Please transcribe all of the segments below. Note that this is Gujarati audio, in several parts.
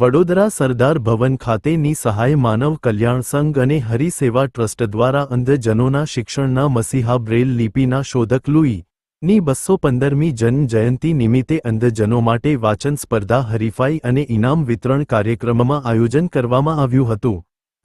વડોદરા સરદાર ભવન ખાતેની સહાય માનવ કલ્યાણ સંઘ અને હરિસેવા ટ્રસ્ટ દ્વારા અંધજનોના શિક્ષણના મસીહા બ્રેલ લિપિના શોધક લુઈ ની બસો પંદરમી જન્મ જયંતિ નિમિત્તે અંધજનો માટે વાંચન સ્પર્ધા હરીફાઈ અને ઇનામ વિતરણ કાર્યક્રમમાં આયોજન કરવામાં આવ્યું હતું.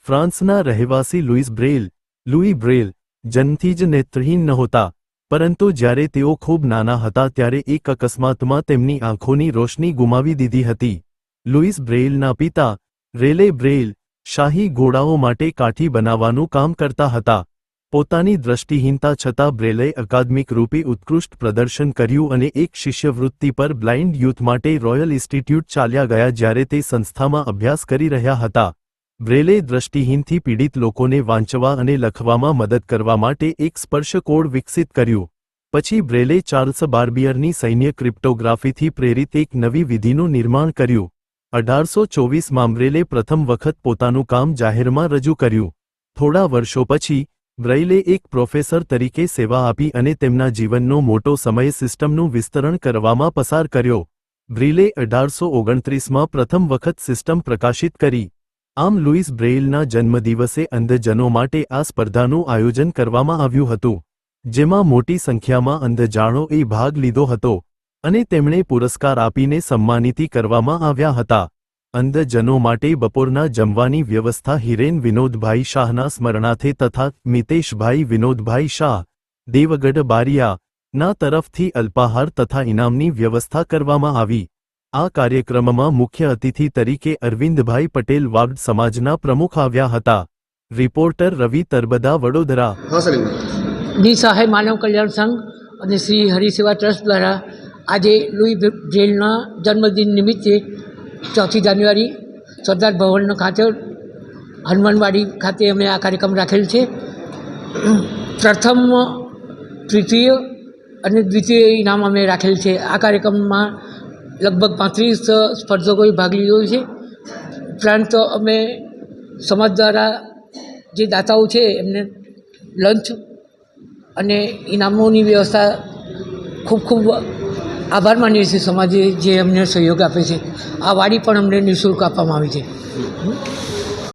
ફ્રાન્સના રહેવાસી લુઈસ બ્રેલ, લુઈ બ્રેલ જન્મથી જ નેત્રહીન નહોતા, પરંતુ જ્યારે તેઓ ખૂબ નાના હતા ત્યારે એક અકસ્માતમાં તેમની આંખોની રોશની ગુમાવી દીધી હતી. લુઈસ બ્રેઇલના પિતા, રેલે બ્રેઇલ, શાહી ઘોડાઓ માટે કાઠી બનાવવાનું કામ કરતા હતા. પોતાની દ્રષ્ટિહીનતા છતાં બ્રેલે અકાદમિક રૂપે ઉત્કૃષ્ટ પ્રદર્શન કર્યું અને એક શિષ્યવૃત્તિ પર બ્લાઇન્ડ યુથ માટે રોયલ ઇન્સ્ટિટ્યૂટ ચાલ્યા ગયા જ્યારે તે સંસ્થામાં અભ્યાસ કરી રહ્યા હતા. બ્રેલે દ્રષ્ટિહીનથી પીડિત લોકોને વાંચવા અને લખવામાં મદદ કરવા માટે એક સ્પર્શકોડ વિકસિત કર્યું. પછી બ્રેલે ચાર્લ્સ બાર્બિયરની સૈન્ય ક્રિપ્ટોગ્રાફીથી પ્રેરિત એક નવી વિધિનું નિર્માણ કર્યું. અઢારસો ચોવીસમાં બ્રેલે પ્રથમ વખત પોતાનું કામ જાહેરમાં રજૂ કર્યું. થોડા વર્ષો પછી, બ્રેઇલે એક પ્રોફેસર તરીકે સેવા આપી અને તેમના જીવનનો મોટો સમય સિસ્ટમનું વિસ્તરણ કરવામાં પસાર કર્યો. બ્રિલે અઢારસો ઓગણત્રીસમાં પ્રથમ વખત સિસ્ટમ પ્રકાશિત કરી. આમ લુઈસ બ્રેઇલના જન્મદિવસે અંધજનો માટે આ સ્પર્ધાનું આયોજન કરવામાં આવ્યું હતું. જેમાં મોટી સંખ્યામાં અંધજાણોએ ભાગ લીધો હતો. અને તેમણે પુરસ્કાર આપીને સન્માનિત કરવામાં આવ્યા હતા. અંધજનો માટે બપોરના જમવાની વ્યવસ્થા હિરેન વિનોદભાઈ શાહના સ્મરણાર્થે તથા મિતેશભાઈ વિનોદભાઈ શાહ દેવગઢ બારિયા ના તરફથી અલ્પાહાર તથા ઇનામની વ્યવસ્થા કરવામાં આવી. આ કાર્યક્રમમાં મુખ્ય અતિથિ તરીકે અરવિંદભાઈ પટેલ વાગ્ડ સમાજના પ્રમુખ આવ્યા હતા. રિપોર્ટર રવિ તરબદા વડોદરા. જી સહાય માનવ કલ્યાણ સંઘ અને શ્રી હરિસેવા ટ્રસ્ટ દ્વારા આજે લુઈ બ્રેલના જન્મદિન નિમિત્તે ચોથી જાન્યુઆરી સરદાર ભવન ખાતે હનુમાનવાડી ખાતે અમે આ કાર્યક્રમ રાખેલ છે. પ્રથમ તૃતીય અને દ્વિતીય ઇનામ અમે રાખેલ છે. આ કાર્યક્રમમાં લગભગ પાંત્રીસ સ્પર્ધકોએ ભાગ લીધો છે. ઉપરાંત અમે સમાજ દ્વારા જે દાતાઓ છે એમને લંચ અને ઇનામોની વ્યવસ્થા ખૂબ ખૂબ આભાર માનીએ છીએ સમાજે જે અમને સહયોગ આપે છે. આ વાડી પણ અમને નિઃશુલ્ક આપવામાં આવી છે.